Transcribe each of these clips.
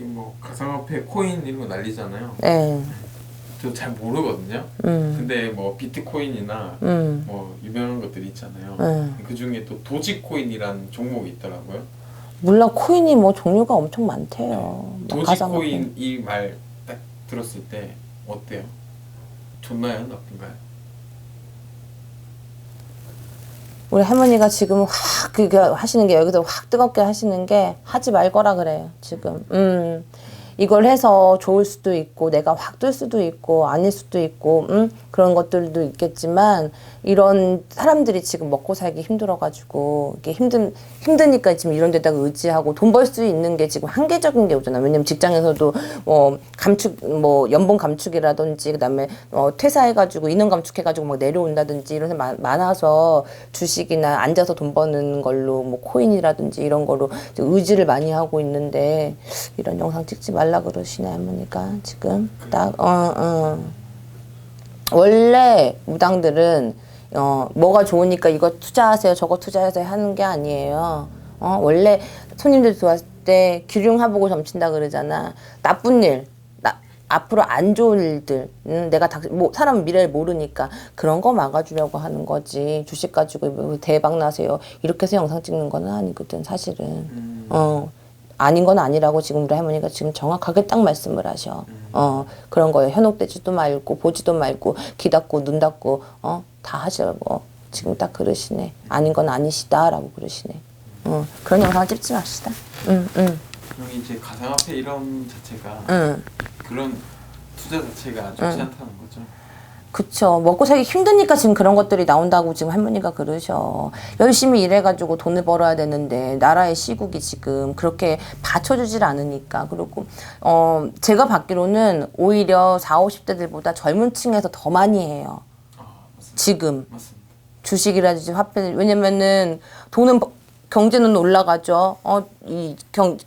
지금 뭐 가상화폐 코인 이런 거 난리잖아요. 네. 저 잘 모르거든요. 음. 근데 뭐 비트코인이나 음. 뭐 유명한 것들이 있잖아요. 네. 그 중에 또 도지코인이라는 종목이 있더라고요. 몰라 코인이 뭐 종류가 엄청 많대요. 뭐 가상화폐. 도지코인 이 말 딱 들었을 때 어때요? 좋나요? 나쁜가요? 우리 할머니가 지금 확 그게 하시는 게 여기서 확 뜨겁게 하시는 게 하지 말거라 그래요. 지금. 음. 이걸 해서 좋을 수도 있고 내가 확 뜰 수도 있고 아닐 수도 있고 음? 그런 것들도 있겠지만 이런 사람들이 지금 먹고 살기 힘들어가지고 이게 힘든 힘드니까 지금 이런 데다가 의지하고 돈 벌 수 있는 게 지금 한계적인 게 오잖아. 왜냐면 직장에서도 뭐 감축 뭐 연봉 감축이라든지 그다음에 어 퇴사해가지고 인원 감축해가지고 막 내려온다든지 이런 게 많- 많아서 주식이나 앉아서 돈 버는 걸로 뭐 코인이라든지 이런 거로 의지를 많이 하고 있는데 이런 영상 찍지 말라 그러시네 할머니가 지금 딱 어 어. 원래 무당들은 어 뭐가 좋으니까 이거 투자하세요 저거 투자하세요 하는 게 아니에요. 어 원래 손님들 들어왔을 때 기륭하보고 점친다 그러잖아. 나쁜 일. 나, 앞으로 안 좋은 일들, 음, 내가 다, 뭐, 사람 미래를 모르니까 그런 거 막아주려고 하는 거지. 주식 가지고 뭐 대박 나세요. 이렇게 해서 영상 찍는 건 아니거든, 사실은. 어, 아닌 건 아니라고 지금 우리 할머니가 지금 정확하게 딱 말씀을 하셔. 어, 그런 거에 현혹되지도 말고, 보지도 말고, 귀 닫고, 눈 닫고, 어, 다 하시라고. 지금 딱 그러시네. 아닌 건 아니시다라고 그러시네. 어, 그런 영상 찍지 맙시다. 응, 응, 그럼 이제 가상화폐 이런 자체가 응. 그런 투자 자체가 좋지 않다는 거죠. 그쵸. 먹고 살기 힘드니까 지금 그런 것들이 나온다고 지금 할머니가 그러셔. 열심히 일해가지고 돈을 벌어야 되는데, 나라의 시국이 지금 그렇게 받쳐주질 않으니까. 그리고, 어, 제가 받기로는 오히려 40, 50대들보다 젊은 층에서 더 많이 해요. 아. 지금. 맞습니다. 주식이라든지 화폐, 왜냐면은 돈은 버- 경제는 올라가죠. 어, 이 경,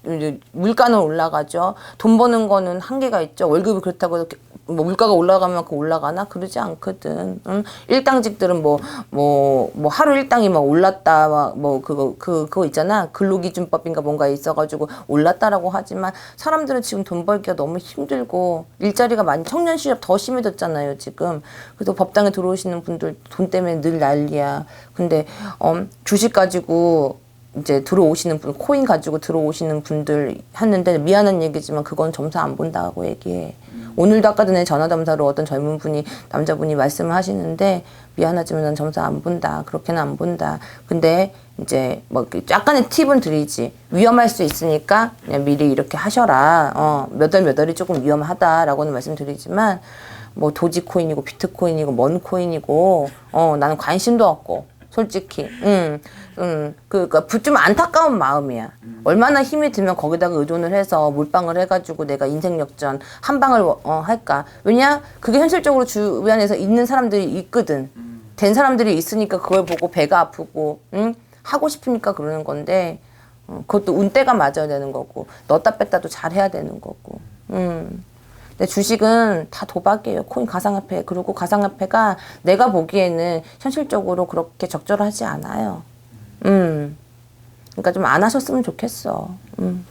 물가는 올라가죠. 돈 버는 거는 한계가 있죠. 월급이 그렇다고 해서 뭐 물가가 올라가면 만큼 올라가나? 그러지 않거든. 응? 일당직들은 뭐, 뭐, 뭐 하루 일당이 막 올랐다, 막 뭐 그거, 그, 그거 있잖아. 근로기준법인가 뭔가 있어가지고 올랐다라고 하지만 사람들은 지금 돈 벌기가 너무 힘들고 일자리가 많이 청년 실업 더 심해졌잖아요, 지금. 그래서 법당에 들어오시는 분들 돈 때문에 늘 난리야. 근데, 어, 주식 가지고 이제 들어오시는 분, 코인 가지고 들어오시는 분들 하는데 미안한 얘기지만 그건 점수 안 본다고 얘기해. 오늘도 아까 전에 전화담사로 어떤 젊은 분이 남자분이 말씀을 하시는데 미안하지만 난 점수 안 본다. 그렇게는 안 본다. 근데 이제 뭐 약간의 팁은 드리지. 위험할 수 있으니까 그냥 미리 이렇게 하셔라. 어, 몇월 몇 월이 조금 위험하다라고는 말씀드리지만 뭐 도지코인이고 비트코인이고 뭔 코인이고 어 나는 관심도 없고 솔직히 음, 음, 그니까 좀 안타까운 마음이야. 얼마나 힘이 들면 거기다가 의존을 해서 몰빵을 해가지고 내가 인생 역전 한 방을 어, 할까? 왜냐 그게 현실적으로 주변에서 있는 사람들이 있거든. 된 사람들이 있으니까 그걸 보고 배가 아프고 응? 하고 싶으니까 그러는 건데 어, 그것도 운때가 맞아야 되는 거고 넣었다 뺐다도 잘 해야 되는 거고. 음. 근데 주식은 다 도박이에요. 코인 가상화폐. 그리고 가상화폐가 내가 보기에는 현실적으로 그렇게 적절하지 않아요. 음. 그러니까 좀 안 하셨으면 좋겠어. 음.